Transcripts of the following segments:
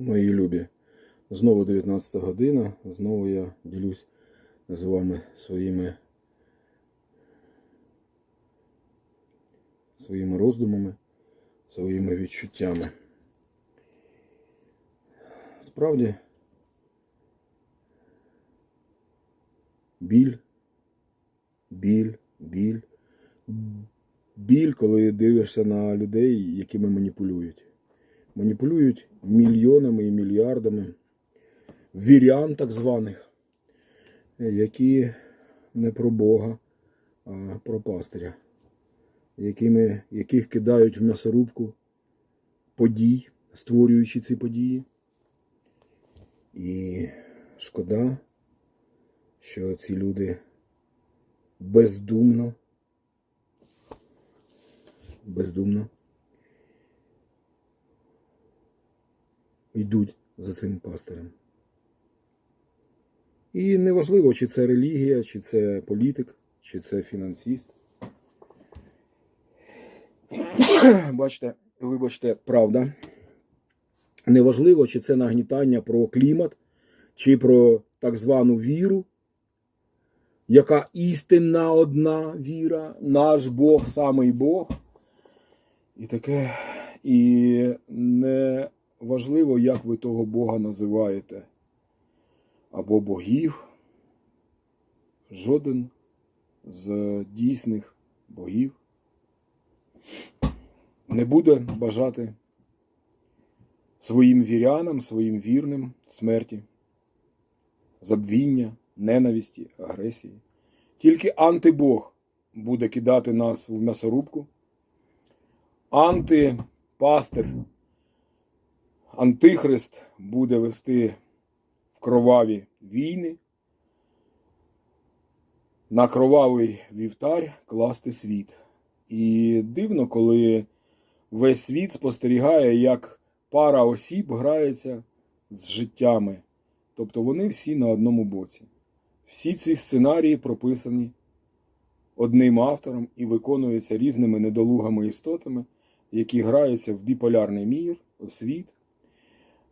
Мої любі, знову 19 година, знову я ділюсь з вами своїми, своїми роздумами, своїми відчуттями. Справді, біль, біль, біль, біль, коли дивишся на людей, якими маніпулюють маніпулюють мільйонами і мільярдами вірян так званих, які не про Бога, а про пастиря, якими, яких кидають в м'ясорубку подій, створюючи ці події. І шкода, що ці люди бездумно, бездумно йдуть за цим пастирем. І неважливо, чи це релігія, чи це політик, чи це фінансіст. Бачите, вибачте, правда. Неважливо, чи це нагнітання про клімат, чи про так звану віру, яка істинна одна віра, наш Бог, самий Бог. І таке. І не важливо, як ви того Бога називаєте, або богів. Жоден з дійсних богів не буде бажати своїм вірянам, своїм вірним смерті, забвіння, ненависті, агресії. Тільки антибог буде кидати нас в м'ясорубку, антипастир Антихрист буде вести в кроваві війни, на кровавий вівтар класти світ. І дивно, коли весь світ спостерігає, як пара осіб грається з життями. Тобто вони всі на одному боці. Всі ці сценарії прописані одним автором і виконуються різними недолугими істотами, які граються в біполярний мір, світ.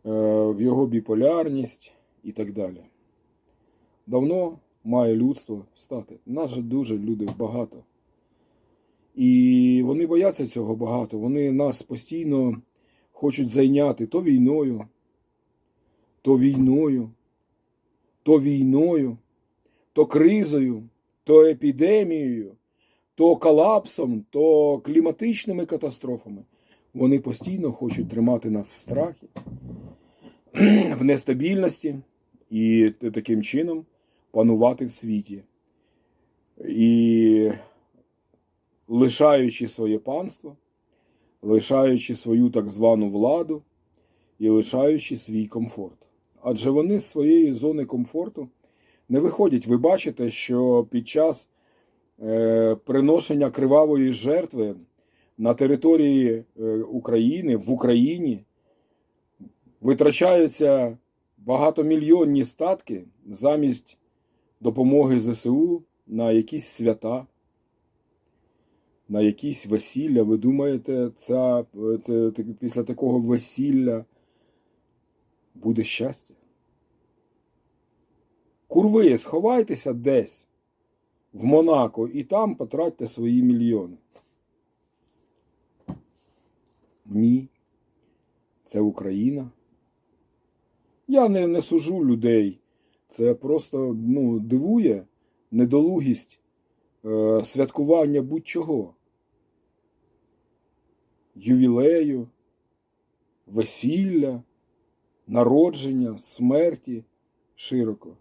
Е, в його біполярність і так далі. Давно має людство стати. Нас же дуже люди багато. І вони бояться цього багато. Вони нас постійно хочуть зайняти то війною, то війною, то війною, то кризою, то епідемією, то колапсом, то кліматичними катастрофами. Вони постійно хочуть тримати нас в страхі, в нестабільності і таким чином панувати в світі. І лишаючи своє панство, лишаючи свою так звану владу і лишаючи свій комфорт. Адже вони з своєї зони комфорту не виходять. Ви бачите, що під час е, приношення кривавої жертви на території е, України, в Україні витрачаються багатомільйонні статки замість допомоги ЗСУ на якісь свята, на якісь весілля. Ви думаєте, це, це після такого весілля буде щастя? Курви, сховайтеся десь в Монако і там потратьте свої мільйони. Ні. Це Україна. Я не, не сужу людей. Це просто ну, дивує недолугість е, святкування будь-чого. Ювілею, весілля, народження, смерті широко.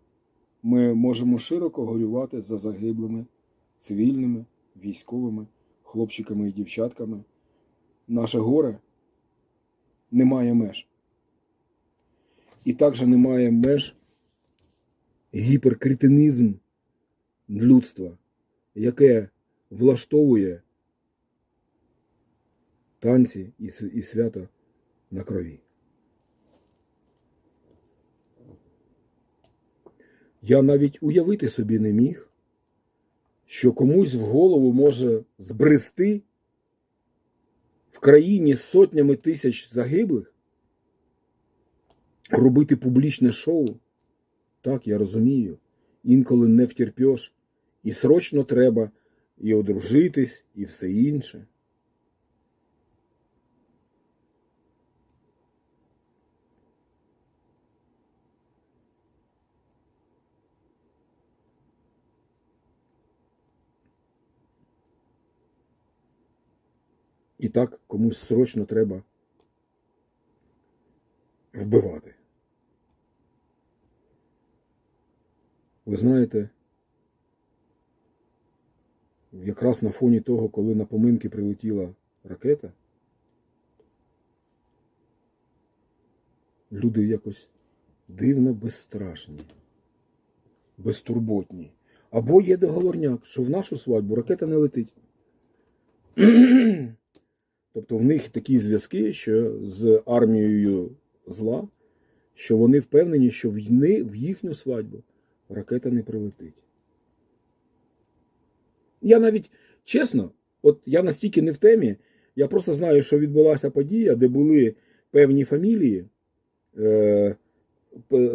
Ми можемо широко горювати за загиблими цивільними, військовими, хлопчиками і дівчатками. Наше горе не має меж. І також немає меж гіперкритинізм людства, яке влаштовує танці і свято на крові. Я навіть уявити собі не міг, що комусь в голову може збрести в країні з сотнями тисяч загиблих робити публічне шоу. Так, я розумію. Інколи не втерпєш. І срочно треба і одружитись, і все інше. І так комусь срочно треба вбивати. Ви знаєте, якраз на фоні того, коли на поминки прилетіла ракета, люди якось дивно безстрашні, безтурботні. Або є договорняк, що в нашу свадьбу ракета не летить. Тобто в них такі зв'язки, що з армією зла, що вони впевнені, що в, ни- в їхню свадьбу ракета не прилетить. Я навіть чесно, от я настільки не в темі, я просто знаю, що відбулася подія, де були певні фамілії е,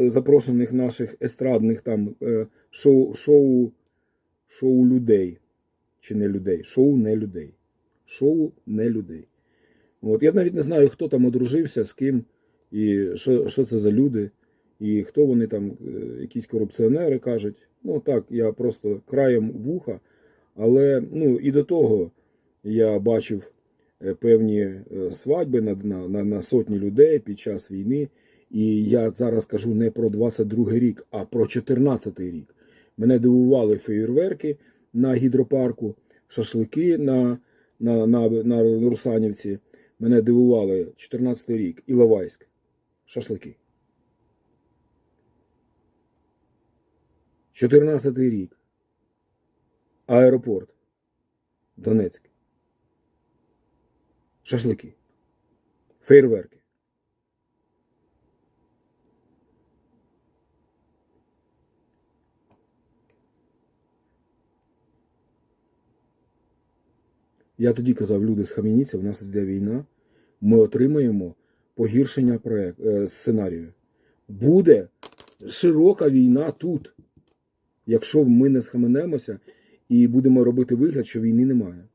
запрошених наших естрадних там е, шоу, шоу, шоу людей. Чи не людей? Шоу не людей. Шоу не людей. От, я навіть не знаю, хто там одружився, з ким, і що, що це за люди, і хто вони там, е, якісь корупціонери кажуть. Ну так, я просто краєм вуха. Але ну, і до того я бачив е, певні е, свадьби на, на, на, сотні людей під час війни. І я зараз кажу не про 22 рік, а про 14 рік. Мене дивували феєрверки на гідропарку, шашлики на, на, на, на Русанівці. Мене дивували 14 рік, Іловайськ. Шашлики. 14 рік. Аеропорт. Донецьк. Шашлики. Фейерверки. Я тоді казав, люди, схаменіться, в нас йде війна, ми отримаємо погіршення проект, е, сценарію. Буде широка війна тут, якщо ми не схаменемося і будемо робити вигляд, що війни немає.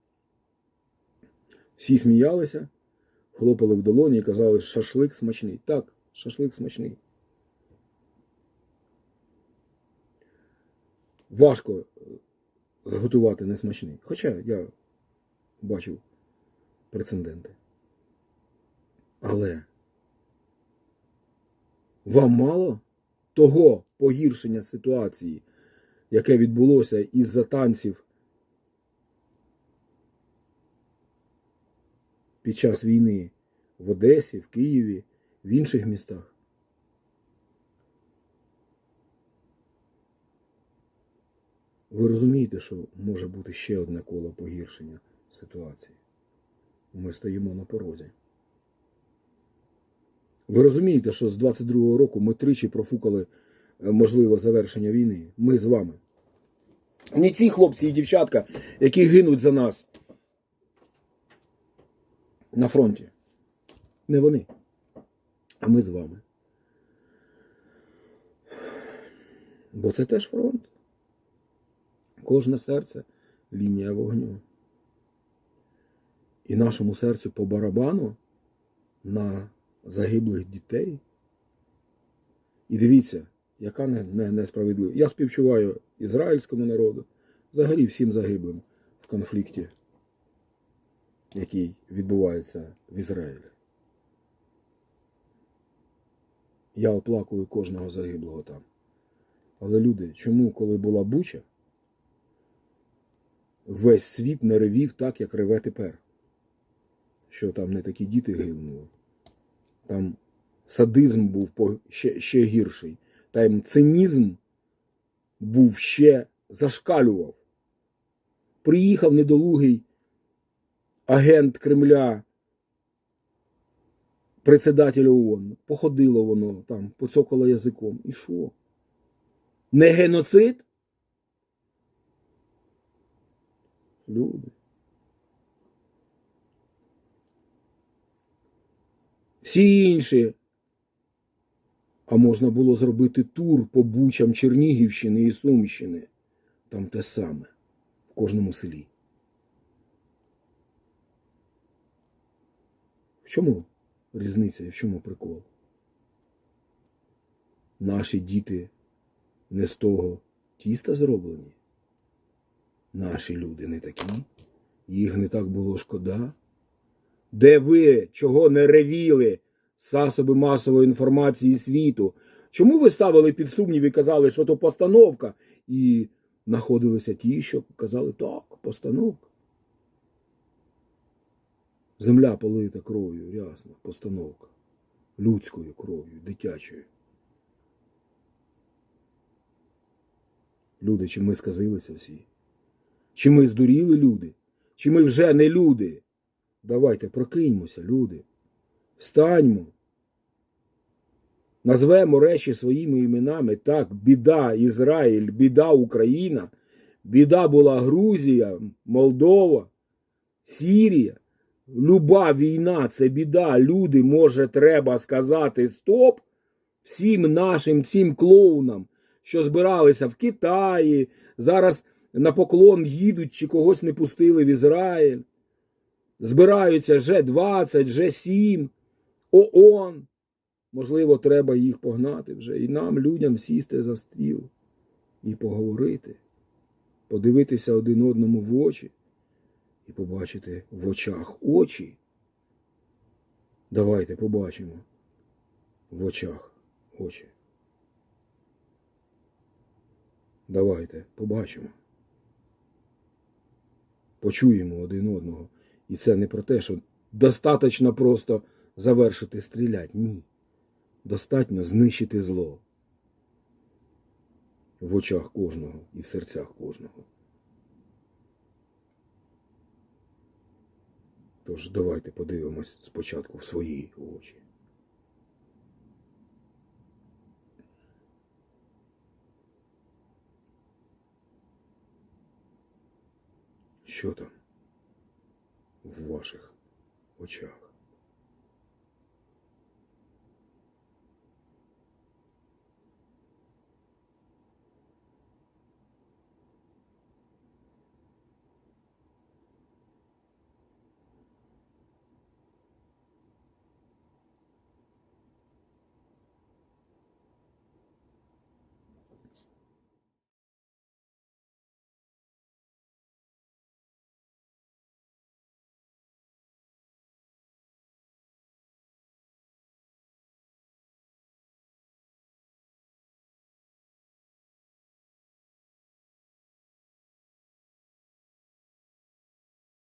Всі сміялися, хлопали в долоні і казали, шашлик смачний. Так, шашлик смачний. Важко е, зготувати несмачний. Хоча я бачив прецеденти. Але вам мало того погіршення ситуації, яке відбулося із-за танців під час війни в Одесі, в Києві, в інших містах. Ви розумієте, що може бути ще одне коло погіршення ситуації. Ми стоїмо на порозі. Ви розумієте, що з 22-го року ми тричі профукали е, можливе завершення війни. Ми з вами. Не ці хлопці і дівчатка, які гинуть за нас на фронті. Не вони. А ми з вами. Бо це теж фронт. Кожне серце лінія вогню. І нашому серцю по барабану на загиблих дітей. І дивіться, яка не, не, несправедлива. Я співчуваю ізраїльському народу, взагалі всім загиблим в конфлікті, який відбувається в Ізраїлі. Я оплакую кожного загиблого там. Але люди, чому, коли була Буча, весь світ не ревів так, як реве тепер? Що там не такі діти гинули. Там садизм був ще, ще гірший. Там цинізм був ще зашкалював. Приїхав недолугий агент Кремля, председатель ООН. Походило воно там, поцокало язиком. І що? Не геноцид? Люди. Всі інші А можна було зробити тур по бучам Чернігівщини і Сумщини. Там те саме, в кожному селі. В чому різниця і в чому прикол? Наші діти не з того тіста зроблені. Наші люди не такі, їх не так було шкода. Де ви чого не ревіли засоби масової інформації світу? Чому ви ставили під сумнів і казали, що то постановка? І знаходилися ті, що казали, так, постановка. Земля полита кров'ю, рясно, постановка. Людською кров'ю, дитячою. Люди, чи ми сказилися всі? Чи ми здуріли люди? Чи ми вже не люди? Давайте прокиньмося, люди. Встаньмо. Назвемо речі своїми іменами. Так, біда Ізраїль, біда Україна, біда була Грузія, Молдова, Сірія. Люба війна це біда. Люди, може, треба сказати стоп всім нашим цим клоунам, що збиралися в Китаї, зараз на поклон їдуть чи когось не пустили в Ізраїль. Збираються Ж-20, Ж-7, ООН. Можливо, треба їх погнати вже. І нам, людям, сісти за стіл і поговорити, подивитися один одному в очі і побачити в очах очі. Давайте побачимо в очах очі. Давайте побачимо. Почуємо один одного. І це не про те, що достатньо просто завершити стріляти. Ні. Достатньо знищити зло в очах кожного і в серцях кожного. Тож давайте подивимось спочатку в свої очі. Що там в ваших очах?